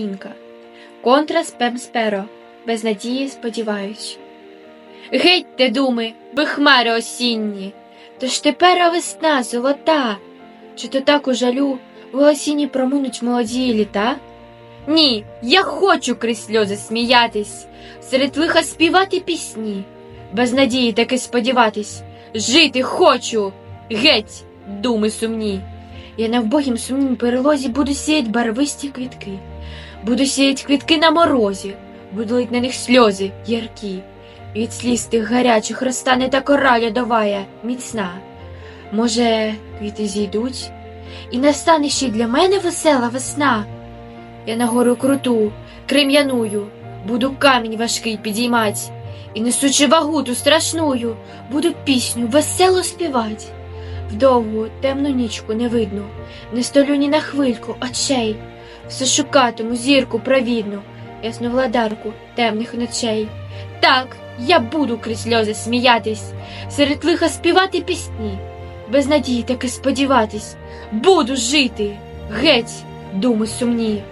Інка. Контра спемсперо. Без надії сподіваюсь. Гетьте, думи, ви хмари осінні. Тож тепер весна золота. Чи то так у жалю в осінні проминуть молоді літа? Ні, я хочу крізь сльози сміятись, серед лиха співати пісні, без надії таки сподіватись, жити хочу, геть, думи сумні. Я на вбогім сумнім перелозі буду сіять барвисті квітки, буду сіять квітки на морозі, буду лить на них сльози яркі. Від сліз тих гарячих розтане та кора льодовая, міцна. Може, квіти зійдуть, і настане ще й для мене весела весна. Я на гору круту, крем'яную, буду камінь важкий підіймать, і несучи вагу ту страшную, буду пісню весело співать. Вдовгу темну нічку не видно, не столю ні на хвильку очей, все шукатиму зірку провідну, ясновладарку темних ночей. Так, я буду крізь сльози сміятись, серед лиха співати пісні, без надії таки сподіватись, буду жити, геть, думи сумні.